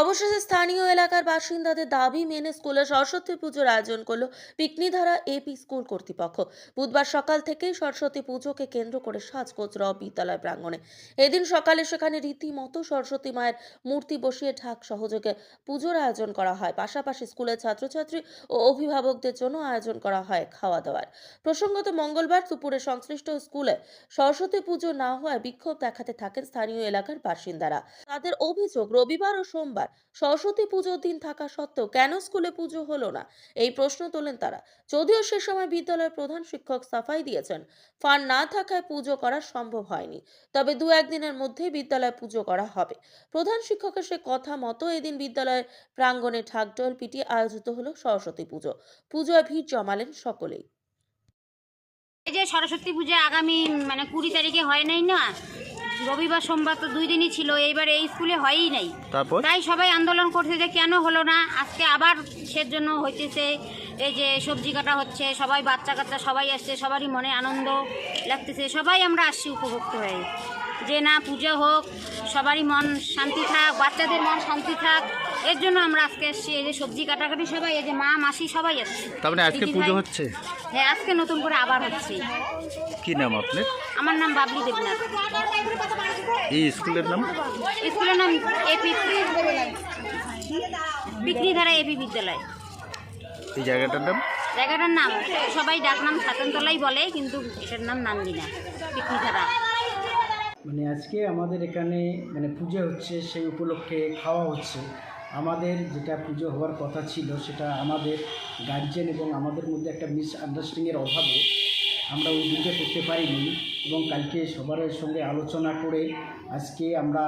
অবশেষে স্থানীয় এলাকার বাসিন্দাদের দাবি মেনে স্কুলে সরস্বতী পুজোর আয়োজন করল পিকনিধারা এপি স্কুল কর্তৃপক্ষ। বুধবার সকাল থেকেই সরস্বতী পুজোকে কেন্দ্র করে সাজগোজ র বিদ্যালয় প্রাঙ্গণে। এদিন সকালে সেখানে রীতিমতো সরস্বতী মায়ের মূর্তি বসিয়ে ঢাক সহযোগে পুজোর আয়োজন করা হয়। পাশাপাশি স্কুলের ছাত্রছাত্রী ও অভিভাবকদের জন্য আয়োজন করা হয় খাওয়া দাওয়ার প্রসঙ্গত মঙ্গলবার দুপুরে সংশ্লিষ্ট স্কুলে সরস্বতী পুজো না হওয়ায় বিক্ষোভ দেখাতে থাকেন স্থানীয় এলাকার বাসিন্দারা। তাদের অভিযোগ রবিবার ও সোমবার সরস্বতী পুজোর দিন থাকা সত্ত্বেও কেন স্কুলে পুজো হলো না? এই প্রশ্ন তোলেন তারা। যদিও সে সময় বিদ্যালয়ের প্রধান শিক্ষক সাফাই দিয়েছেন ফান্ড না থাকায় পুজো করা সম্ভব হয়নি। তবে দু একদিনের মধ্যেই বিদ্যালয়ে পুজো করা হবে। প্রধান শিক্ষকের সে কথা মতো এদিন বিদ্যালয়ের প্রাঙ্গণে ঢাকঢোল পিটিয়ে আয়োজিত হলো সরস্বতী পুজো। পুজোয় ভিড় জমালেন সকলেই। এই যে সরস্বতী পূজা আগামী মানে কুড়ি তারিখে হয় নাই না? রবিবার সোমবার তো দুই দিনই ছিল এইবার এই স্কুলে হয়ই নাই। তারপর? তাই সবাই আন্দোলন করছে যে কেন হলো না? আজকে আবার সের জন্য হইতেছে এই যে সবজি কাটা হচ্ছে সবাই বাচ্চা কাচ্চা সবাই আসছে সবারই মনে আনন্দ লাগতেছে। সবাই আমরা আসছি উপভুক্ত হয়ে যে না পুজো হোক সবারই মন শান্তি থাক বাচ্চাদের মন শান্তি থাক। এর জন্য আমরা আজকে এসছি এই যে সবজি কাটাকাটি সবাই এই যে মা মাসি সবাই আসছে তার মানে আজকে পুজো হচ্ছে? হ্যাঁ আজকে নতুন করে আবার হচ্ছে। কি নাম আপনার? আমার নাম বাবলি দেবনাথ। এই স্কুলের নাম? স্কুলের নাম এপি পিকনিধারা এপি বিদ্যালয়। এই জায়গাটার নাম? জায়গাটার নাম সবাই ডাক নাম ছাতনতলাই বলে কিন্তু এটার নাম নান্দিনা পিকনিধারা মানে আজকে আমাদের এখানে মানে পুজো হচ্ছে সেই উপলক্ষে খাওয়া হচ্ছে। আমাদের যেটা পুজো হওয়ার কথা ছিল, সেটা আমাদের গার্জেন এবং আমাদের মধ্যে একটা মিস আন্ডারস্ট্যান্ডিংয়ের অভাবে আমরা ওই দিনটা করতে পারিনি এবং কালকে সবার সঙ্গে আলোচনা করে আজকে আমরা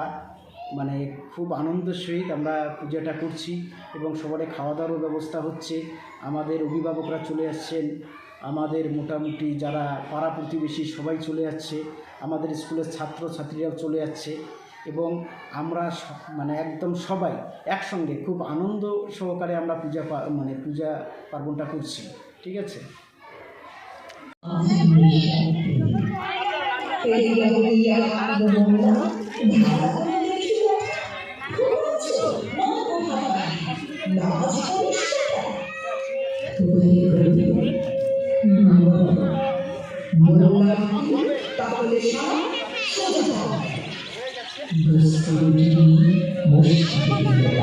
মানে খুব আনন্দের সহিত আমরা পূজাটা করছি এবং সবারে খাওয়া দাওয়ারও ব্যবস্থা হচ্ছে। আমাদের অভিভাবকরা চলে আসছেন, আমাদের মোটামুটি যারা পাড়া প্রতিবেশী সবাই চলে যাচ্ছে আমাদের স্কুলের ছাত্র ছাত্রীরাও চলে যাচ্ছে এবং আমরা মানে একদম সবাই একসঙ্গে খুব আনন্দ সহকারে আমরা পূজা মানে পূজা পার্বণটা করছি, ঠিক আছে? তাহলে বস্তুটি মসজিদে